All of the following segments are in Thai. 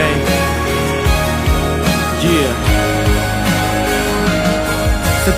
โ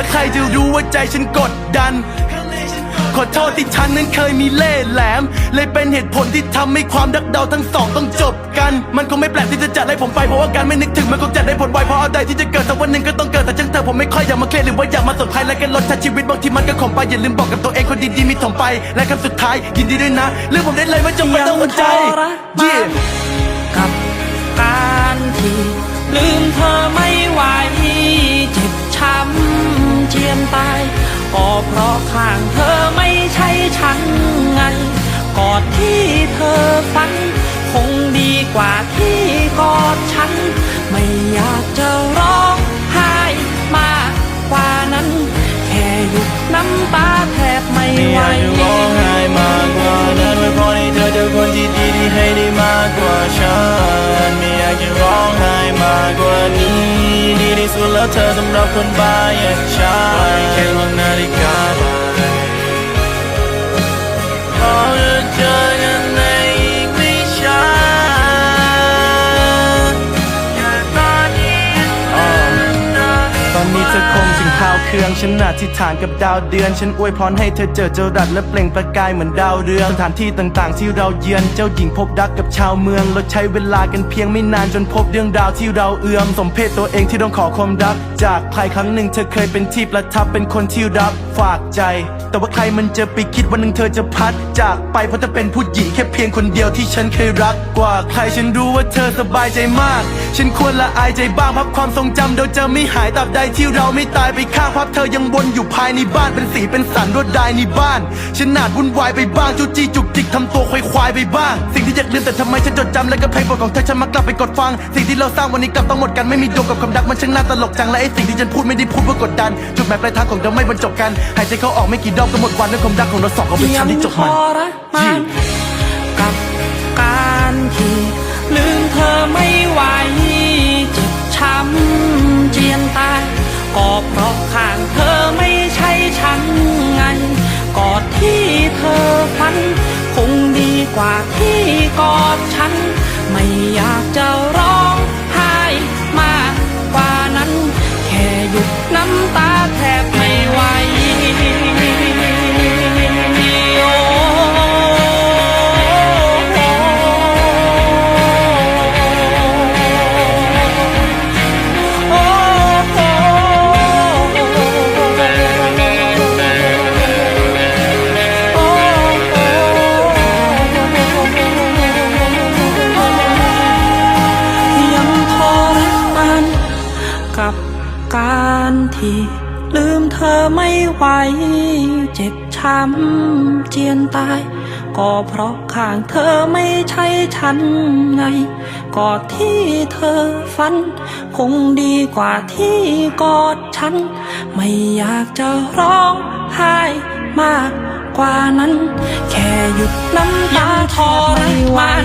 และใครจะรู้ว่าใจฉันกดดัน ขอโทษที่ฉันนั้นเคยมีเล่ห์แหลม เลยเป็นเหตุผลที่ทำให้ความรักเราทั้งสองต้องจบกัน มันคงไม่แปลกที่จะจัดให้ผมไปเพราะว่าการไม่นึกถึงมันคงจัดได้ผลไวเพราะอะไรที่จะเกิดสักวันหนึ่งก็ต้องเกิดแต่ช่างเธอผมไม่ค่อยอยากมาเครียดหรือว่าอยากมาสนใจและกันลดชาชีวิตบางทีมันก็ขมไปอย่าลืมบอกกับตัวเองคนดีๆมีถมไป และคำสุดท้ายยินดีด้วยนะเรื่องผมได้เลยไม่จำเป็นต้องหัวใจยังกับการที่ลืมเธอไม่ไหวเจ็บช้ำ เจียนตายก็เพราะข้างเธอไม่ใช่ฉันไงกอดที่เธอฝัน คงดีกว่าที่กอดฉัน ไม่อยากจะร้องไห้มากกว่านั้น แค่หยุดน้ำตาแทบไม่ไม่ไหอยากจะร้องไห้มากกว่านั้นไว้พอให้เธอเจอคนที่ดีที่ให้ได้มากกว่าฉันไม่อยากจะร้องไห้มากกว่านี้ แล้วเธอสำหรับคนบ้าอย่างฉันแค่ลองนาฬิกา ฉันอธิษฐานกับดาวเดือน ฉันอวยพรให้เธอเจอเจรัดและเปล่งประกายเหมือนดาวเรืองสถานที่ต่างๆ ที่เราเยือนเจ้าหญิงพบรักกับชาวเมืองเราใช้เวลากันเพียงไม่นานจนพบเรื่องราวที่เราเอื้อมสมเพศตัวเองที่ต้องขอความรัก จากใครครั้งหนึ่งเธอเคยเป็นที่ประทับเป็นคนที่รับฝากใจ แต่ว่าใครมันจะไปคิดวันหนึ่งเธอจะพัด จากไปเพราะเธอเป็นผู้หญิงแค่เพียงคนเดียวที่ฉันเคยรักกว่าใครฉันรู้ว่าเธอสบายใจมาก ฉันควรละอายใจบ้างพับความทรงจำเดี๋ยวจะไม่หายตราบใดที่เราไม่ตายไปข้างพับเธอยังวนอยู่ภายในบ้านเป็นสีเป็นสันรวดลายในบ้านฉันนาดวุ่นวายไปบ้างจูจี้จุกจิกทำตัวควายควายๆไปบ้าง สิ่งที่อยากลืมแต่ทำไมฉันจดจำและก็เพลงโปรดของเธอฉันมักกลับไปกดฟัง สิ่งที่เราสร้างวันนี้กลับต้องหมดกันไม่มีดวงกับความรักมันช่างน่าตลกจังและไอ้สิ่งที่ฉันพูดไม่ได้พูดเพื่อกดดันจุดหมายปลายทางของเราไม่บรรจบกันหายใจเข้าออกไม่กี่รอบก็หมดวันด้วยความรักของเราสองก็เป็นฉันที่จบมันยังทรมานกับการที่ลืมเธอไม่ไหวเจ็บช้ำเจียนตาย ก็เพราะข้างเธอไม่ใช่ฉันไงกอดที่เธอฝัน คงดีกว่าที่กอดฉัน กับการที่ลืมเธอไม่ไหว เจ็บช้ำเจียนตาย ก็เพราะข้างเธอไม่ใช่ฉันไงกอดที่เธอฝัน คงดีกว่าที่กอดฉัน ไม่อยากจะร้องไห้มากกว่านั้น แค่หยุดน้ำตาทรมาน